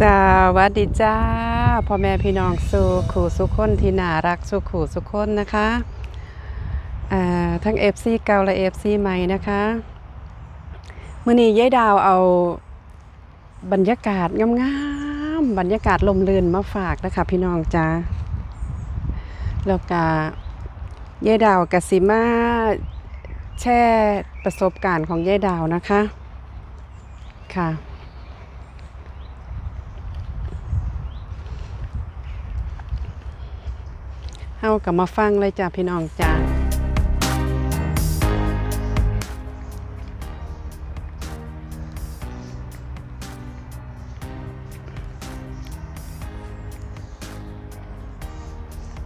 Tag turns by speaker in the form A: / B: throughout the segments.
A: สวัสดีจ้าพ่อแม่พี่น้องสู่ขู่สุขคนที่น่ารักสู่ขู่สุขคนนะคะทั้ง FC เก่าและ FC ใหม่นะคะมื่อนี้ยายดาวเอาบรรยากาศงามๆบรรยากาศลมลื่นมาฝากนะคะพี่น้องจ้าแล้วก็ยายดาวกสิมาแช่ประสบการณ์ของยายดาวนะคะค่ะ เฮากลับมาฟังเลยจ้ะพี่น้องจ้า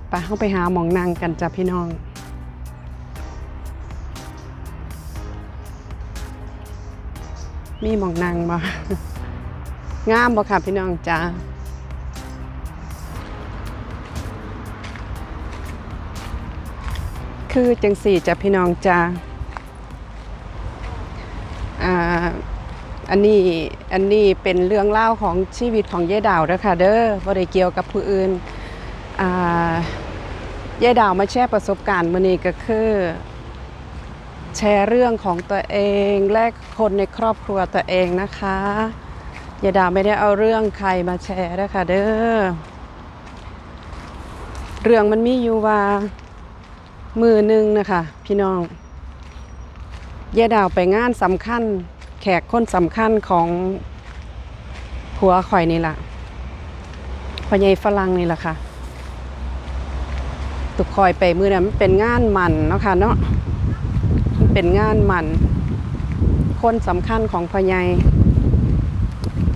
A: ไปเข้าไปหาหมองนางกันจ้ะพี่น้อง มีหมองนางบ่งามบ่ค่ะพี่น้องจ้า คือจังสี่จะพี่น้องจ้าอ่าอันนี้อันนี้เป็นเรื่องเล่าของชีวิตของยายดาวเด้อค่ะเด้อบ่ได้เกี่ยวกับผู้อื่นอ่ายายดาวมาแชร์ประสบการณ์มื้อนี้ก็คือแชร์เรื่องของตัวเองและคนในครอบครัวตัวเองนะคะยายดาวไม่ได้เอาเรื่องใครมาแชร์นะคะเด้อเรื่องมันมีอยู่ว่า มือหนึ่งนะคะ พี่น้องยายดาวไปงานสำคัญ แขกคนสำคัญของผัวข่อยนี่แหละพ่อใหญ่ฝรั่งนี่แหละค่ะ ตุกคอยไปมือนั้นมันเป็นงานมันเนาะค่ะเนาะมันเป็นงานมัน คนสำคัญของพ่อใหญ่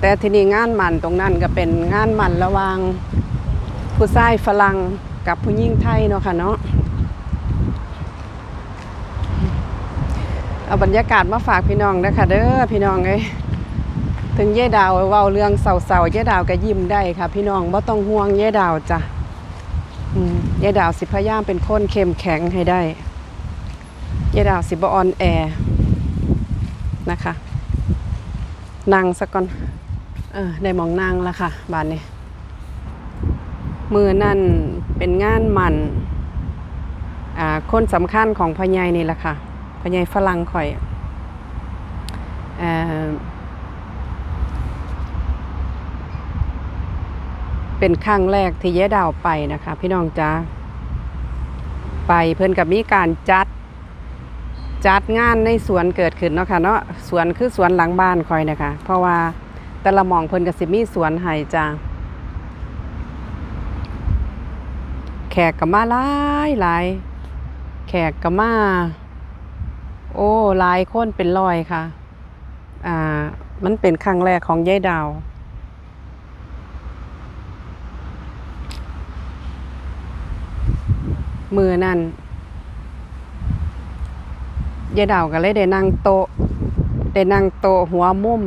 A: แต่ทีนี้งานมันตรงนั้นก็เป็นงานมันระวาง ผู้ชายฝรั่งกับผู้หญิงไทยเนาะค่ะเนาะ เอาบรรยากาศมาฝากพี่น้องนะคะเด้อพี่น้องเอ้ยถึงเย่ดาวเว้าเรื่องเศร้าๆเย่ดาวก็ยิ้มได้ค่ะ พี่น้องบ่ต้องห่วงเย่ดาวจ้ะเย่ดาวสิพยายามเป็นคนเข้มแข็งให้ได้เย่ดาวสิบออนแอร์นะคะนั่งสักก่อนเออได้มองนั่งแล้วค่ะบานนี้มือนั่นเป็นงานมันอ่าคนสำคัญของพ่อใหญ่นี่แหละค่ะ พ่อใหญ่ฝรั่งข่อยเป็นครั้งแรกที่ยายดาวไปนะคะ พี่น้องจ้าไปเพิ่นกับมีการจัดจัดงานในสวนเกิดขึ้นเนาะค่ะเนาะสวนคือสวนหลังบ้านคอยนะคะ เพราะว่าแต่ละมองเพิ่นก็สิมีสวนให้จ้าแขกก็มาหลายหลายแขกก็มา โอ้หลายคนเป็นรอยค่ะ อ่า มันเป็นครั้งแรกของยายดาว มือนั่นยายดาวก็เลยได้นั่งโต๊ะได้นั่งโต๊ะหัวมุม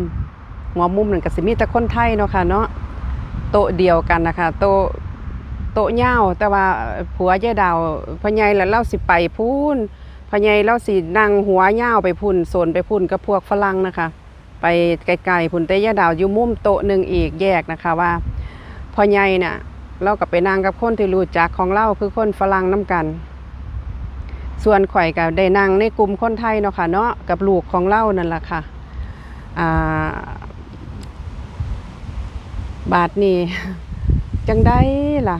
A: หัวมุมนั่นก็สิมีแต่คนไทยเนาะค่ะเนาะโต๊ะเดียวกันนะคะโต๊ะโต๊ะยาแต่ว่าผัวยายดาวพ่อใหญ่แล้วเราสิไปพูน พ่อใหญ่เราสินั่งหัวย่าวไปพุ่นโซนไปพุ่นกับพวกฝรั่งนะคะ ไปไกลๆพุ่นแต่ยาดาวอยู่มุมโต๊ะหนึ่งอีกแยกนะคะว่าพ่อใหญ่น่ะเราก็ไปนั่งกับคนที่รู้จักของเราคือคนฝรั่งน้กัน ส่วนข่อยก็ได้นั่งในกลุ่มคนไทยเนาะค่ะเนาะกับลูกของเรานั่นแหละค่ะอ่าบาทนี้จังได้ล่ะ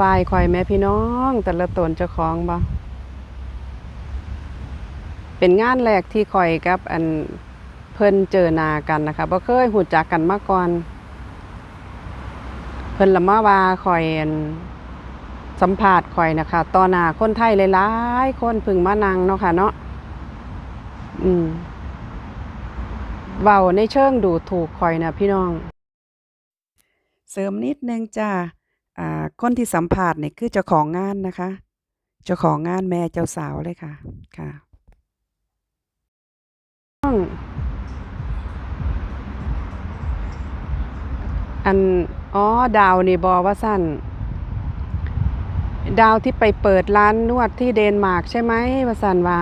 A: วายข่อยแม่พี่น้อง แต่ละตนเจ้าของบ่ เป็นงานแรกที่ข่อยกับอันเพิ่นเจอนากันนะคะบ่เคยหูจักกันมาก่อน เพิ่นละมาว่าข่อยอันสัมภาษณ์ข่อยนะคะต่อหน้าคนไทยหลายๆคนพึ่งมานั่งเนาะค่ะเนาะอืมเว้าในเชิงดูถูกข่อยนะพี่น้อง เสริมนิดนึงจ้าอ่าคนที่สัมภาษณ์เนี่ยคือเจ้าของงานนะคะ เจ้าของงานแม่เจ้าสาวเลยค่ะค่ะ อัน อ๋อ ดาวนี่บอว่าสั้น ดาวที่ไปเปิดร้านนวดที่เดนมาร์กใช่ไหมว่าสันว่า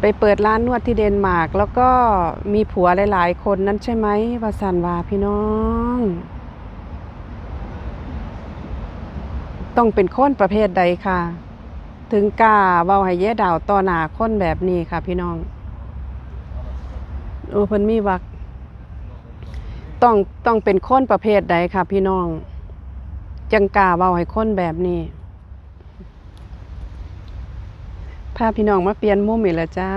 A: ไปเปิดร้านนวดที่เดนมาร์กแล้วก็มีผัวหลาย ๆ คนนั้นใช่ไหมวาสันวาพี่น้อง ต้องเป็นคนประเภทใดค่ะ ถึงกล้าเว้าให้แย่ดาวต่อหน้าคนแบบนี้ค่ะพี่น้อง โอ้เพิ่นมีวักต้องต้องเป็นคนประเภทใดค่ะพี่น้อง จังกาเว้าให้คนแบบนี้พาพี่น้องมาเปลี่ยนมุมอีกแล้วจ้า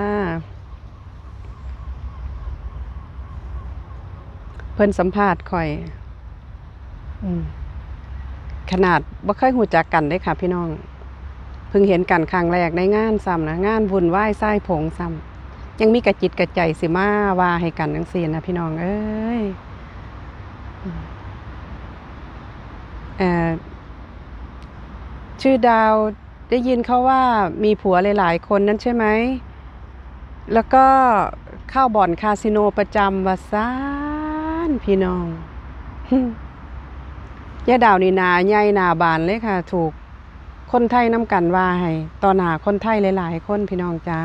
A: เพิ่นสัมภาษณ์ข่อยอขนาดบ่เคยหูจักกันได้ค่ะ พี่น้อง เพิ่งเห็นกันครั้งแรกในงานซ้ำนะงานวุ่นวายไส้ผงซ้ำ ยังมีกระจิตกระใจสิมาว่าให้กันจังซี่นะพี่น้องเอ้ยออชื่อดาวได้ยินเขาว่ามีผัวหลายๆคนนั้นใช่ไหม แล้วก็เข้าบ่อนคาสิโนประจำวาซานพี่น้องย่าดาวนี่นาใหญ่หนาบานเลยค่ะ ถูกคนไทยน้ำกันว่าให้ต่อหนาคนไทยหลาย ๆ คนพี่น้องจ้า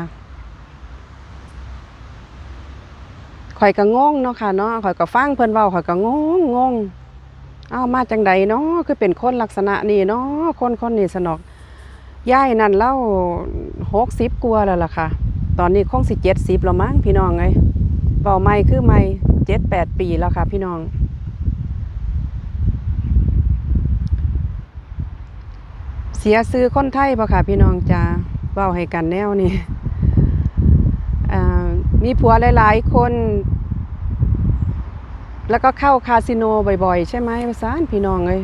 A: ข่อยก็งงเนาะค่ะเนาะข่อยก็ฟังเพิ่นเว้าข่อยก็งงงงเอ้ามาจังใดเนาะคือเป็นคนลักษณะนี้เนาะคนคนนี้สนอกย่ายนั่นเล่าหกสิบกว่าแล้วล่ะค่ะ ตอนนี้คงสิเจ็ดสิบแล้วมั้งพี่น้องเอ้ยเว้าไม่คือไม่เจ็ดแปดปีแล้วค่ะ พี่น้อง เสียซื้อคนไทยปะค่ะ พี่น้องจ้าเว้าให้กันแนวนี่ มีผัวหลาย ๆ คน แล้วก็เข้าคาสิโนบ่อย ๆ ใช่ไหมภาษานพี่น้องเอ้ย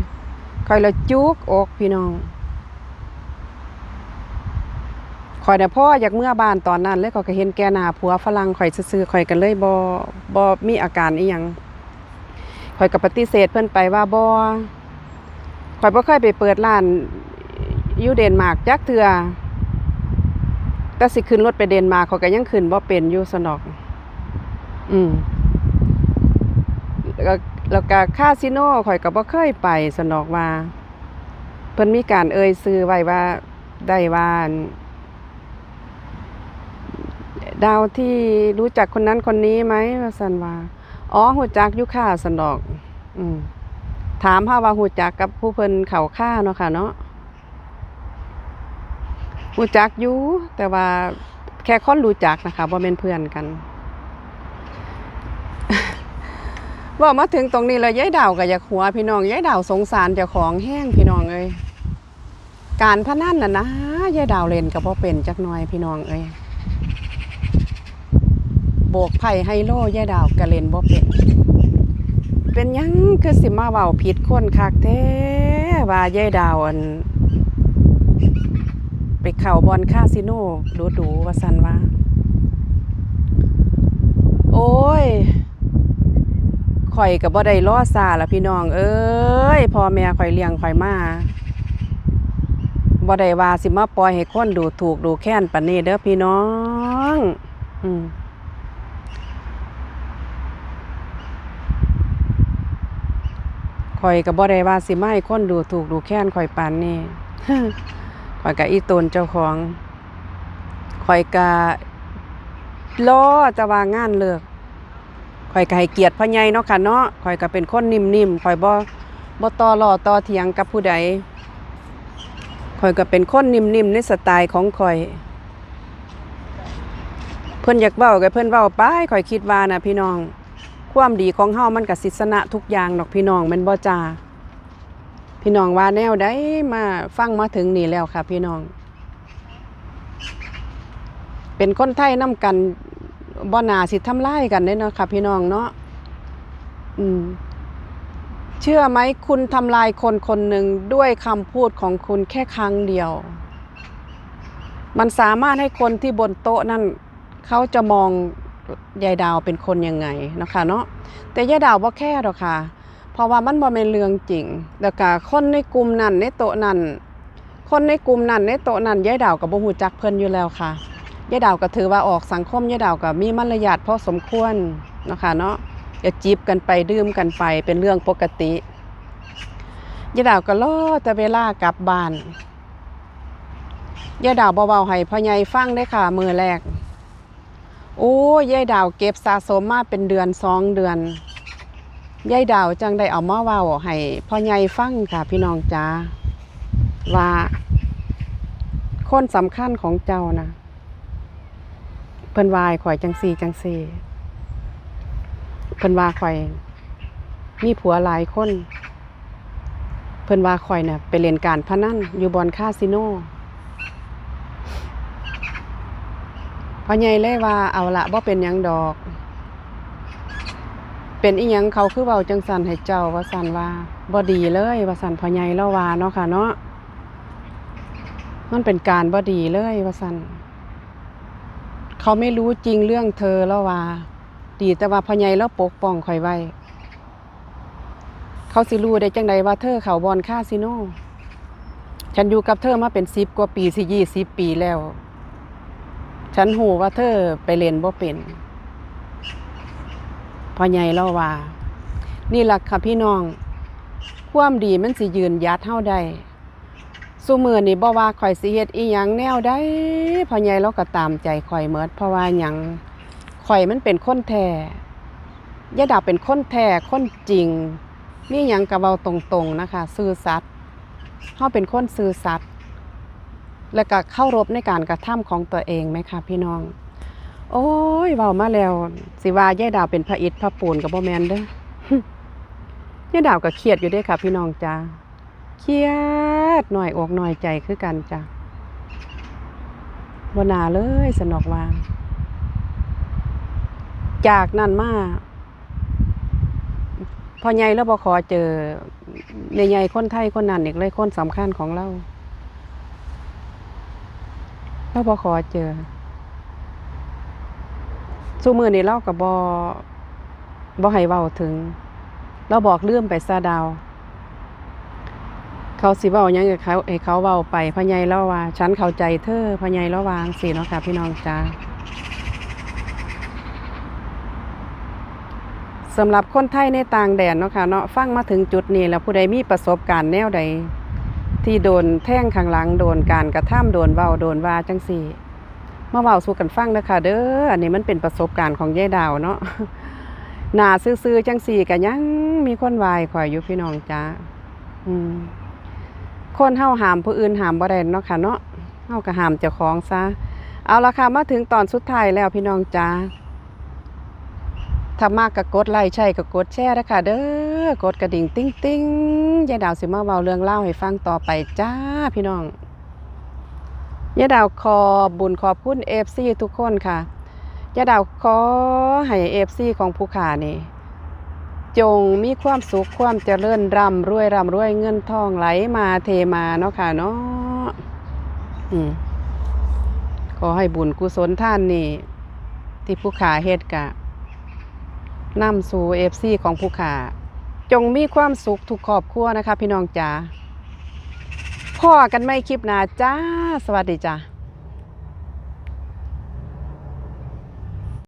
A: คอยละจุกอกพี่น้องคอยแต่ยพ่ออยากเมื่อบานตอนนั้นเลยก็ก็เห็นแกหนาผัวฝรั่งข่อยซื่อๆข่อยกันเลยบ่บ่มีอาการอีหยังข่อยก็ปฏิเสธเพิ่อนไปว่าบ่ข่อยบ่เคยไปเปิดร้านยูเดนมาร์กจักเทือ แต่สิขึ้นรถไปเดนมาเขาก็ยังขึ้นบ่เป็นอยู่สนอก อืมแล้วก็แล้วก็คาสิโนข่อยก็บ่เคยไปสนอกว่าเพิ่นมีการเอ่ยซื้อไว้ว่าได้ว่านดาวที่รู้จักคนนั้นคนนี้ไหมว่าซั่นว่าอ๋อฮู้จักยู่ค่ะสนอก อืมถามหาว่าฮู้จักกับผู้เพิ่นเขาค่าเนาะค่ะเนาะ รู้จักอยู่แต่ว่าแค่คนรู้จักนะคะบ่าเป็นเพื่อนกันว่ามาถึงตรงนี้แล้วยายดาวก็อยากหัวพี่น้องยายดาวสงสารเจ้าของแห้งพี่น้องเอ้ยการพนันน่ะนะยายดาวเล่นก็บ่เป็นจักหน่อยพี่น้องเอ้ยโบกไพ่ไฮโลยายดาวก็เล่นบ่เป็น เป็นยังคือสิมาเว้าผิดคนคักแท้ว่ายายดาวอัน ไปเข่าบอลคาสิโนดูดูว่าสันว่า โอ้ยข่อยกับบ่ได้ล้อซาละพี่น้อง เอ้ยพ่อแม่ข่อยเลี้ยงข่อยมาบ่ได้ว่าสิมาปล่อยให้คนดูถูกดูแค้นปานนี้เด้อพี่น้อง อืมข่อยก็บ่ได้ว่าสิมาให้คนดูถูกดูแค้นข่อยปานนี้ ข่อยกะอีตนเจ้าของข่อยกะรอจะวางานเลิกข่อยกะให้เกียรติพ่อใหญ่เนาะค่ะเนาะข่อยก็เป็นคนนิ่มๆข่อยบ่บ่ต่อล้อต่อเถียงกับผู้ใดข่อยก็เป็นคนนิ่มๆในสไตล์ของข่อย เพิ่นอยากเว้าก็เพิ่นเว้าไปข่อยคิดว่านะพี่น้อง ความดีของเฮามันก็สิชนะทุกอย่างดอกพี่น้องม่นบ่จ้า พี่น้องว่าแนวได้มาฟังมาถึงนี่แล้วค่ะ พี่น้อง เป็นคนไทยน้ำกันบ่นาสิทำลายกันได้เนาะค่ะ พี่น้องเนาะอืมเชื่อไหมคุณทำลายคนคนหนึ่งด้วยคำพูดของคุณแค่ครั้งเดียว มันสามารถให้คนที่บนโต๊ะนั่นเขาจะมองยายดาวเป็นคนยังไงนะคะเนาะแต่ยายดาวบ่แค่หรอกค่ะ เพราะว่ามันบ่เป็นเรื่องจริง แล้วก็คนในกลุ่มนั้นในโต๊ะนั้น คนในกลุ่มนั้นในโต๊ะนั้นยายดาวกับบ่ฮู้จักเพิ่นอยู่แล้วค่ะยายดาวก็ถือว่าออกสังคมยายดาวก็มีมารยาทพอสมควรนะคะเนาะอย่าจีบกันไปดื่มกันไปเป็นเรื่องปกติยายดาวก็รอแต่เวลากลับบ้านยายดาวเบาๆให้พ่อใหญ่ฟังได้ค่ะ มือแรก โอ้ยยายดาวเก็บสะสมมาเป็นเดือนสองเดือน ยายดาวจังได้เอามาเว้าให้พ่อใหญ่ฟังค่ะ พี่น้องจ้าว่าคนสำคัญของเจ้านะเพิ่นวายข่อยจังซีจังซีเพิ่นว่าข่อย มีผัวหลายคน เพิ่นว่าข่อยน่ะไปเล่นการพนันอยู่บอนคาสิโนพ่อใหญ่เลยว่าเอาละบ่เป็นยังดอก เป็นอีหยังเขาคือเว้าจังสันให้เจ้าว่าสันว่าบ่ดีเลยว่าสันพอใหญ่เล่าว่าเนาะค่ะเนาะมันเป็นการบ่ดีเลยว่าสันเขาไม่รู้จริงเรื่องเธอแล้วว่า ดีแต่ว่าพอใหญ่แล้วปกป้องข่อยไว้ เขาสิรู้ได้จังใดว่าเธอเขาบอลคาสิโนฉันอยู่กับเธอมาเป็นสิบกว่าปีสิยี่สิบปีแล้ว ฉันหูว่าเธอไปเล่นบ่เป็น พ่อใหญ่เล่าว่า นี่ล่ะค่ะพี่น้อง ความดีมันสิยืนยัดเฮาได้สุมือนี่บ่ว่าข่อยสิเฮ็ดอีหยังแนวใดพ่อใหญ่เราก็ตามใจข่อยเมิดเพราะว่าหยังข่อยมันเป็นคนแท้ยาดาวเป็นคนแท้คนจริงมีหยังกระเว้าตรงๆนะคะ ซื่อสัตย์เฮาเป็นคนซื่อสัตย์แล้วก็เข้ารบในการกระทำของตัวเองไหมคะพี่น้อง โอ้ยเว้ามาแล้ว สิว่ายายดาวเป็นพระอิฐพระปูนกับบ่แมนเด้อยายดาวก็เครียดอยู่ด้อค่ะพี่น้องจ้าเครียดหน่อยอกหน่อยใจคือกันจ้ะบ่นาเลยสนอกว่า จากนั้นมาพอใหญ่แล้วบอขอเจอใหญ่ๆคนไทยคนนั้นอีกเลยคนสำคัญของเราเราบอขอเจอ สู้มือนี้เรากับบอบอให้เว้าถึง เราบอกเลื่อมไปซาดาว เขาสิเว้ายังกับเขาให้เขาเว้าไปพ่อใหญ่เล่าว่า ฉันเข้าใจเธอพ่อใหญ่เล่าวางสิเนาะค่ะพี่น้องจ้าสำหรับคนไทยในต่างแดนเนาะค่ะเนาะฟังมาถึงจุดนี้แล้วผู้ใดมีประสบการณ์แนวใด ที่โดนแท่งข้างหลังโดนการกระทำโดนเว้าโดนว่าจังสี่ มาเว้าสู่กันฟังเด้อค่ะเด้ออันนี้มันเป็นประสบการณ์ของยายดาวเนาะหนาซื่อๆจังสี่ก็ยังมีคนวายข่อยอยู่พี่น้องจ้าอืมคนเฮาหามผู้อื่นหามบ่ได้เนาะค่ะเนาะเฮาก็หามเจ้าของซะเอาละค่ะมาถึงตอนสุดท้ายแล้วพี่น้องจ้าถ้ามากก็กดไลค์ใช่ก็กดแชร์นะคะเด้อกดกระดิ่งติ้งติ้งยายดาวสิมาเว้าเรื่องเล่าให้ฟังต่อไปจ้าพี่น้อง ยาดาวขอบุญขอบคุณเอฟซีทุกคนค่ะยาดาวขอให้เอฟซีของผู้ขานี่ จงมีความสุขความเจริญร่ำรวยร่ำรวยเงินทองไหลมาเทมาเนาะค่ะเนาะขอให้บุญกุศลท่านนี่ ที่ผู้ขาเฮ็ดกะนำสู่เอฟซีของผู้ขาจงมีความสุขทุกครอบครัวนะคะ พี่น้องจ๋า พ่อกันไม่คลิปหนาจ้า สวัสดีจ้า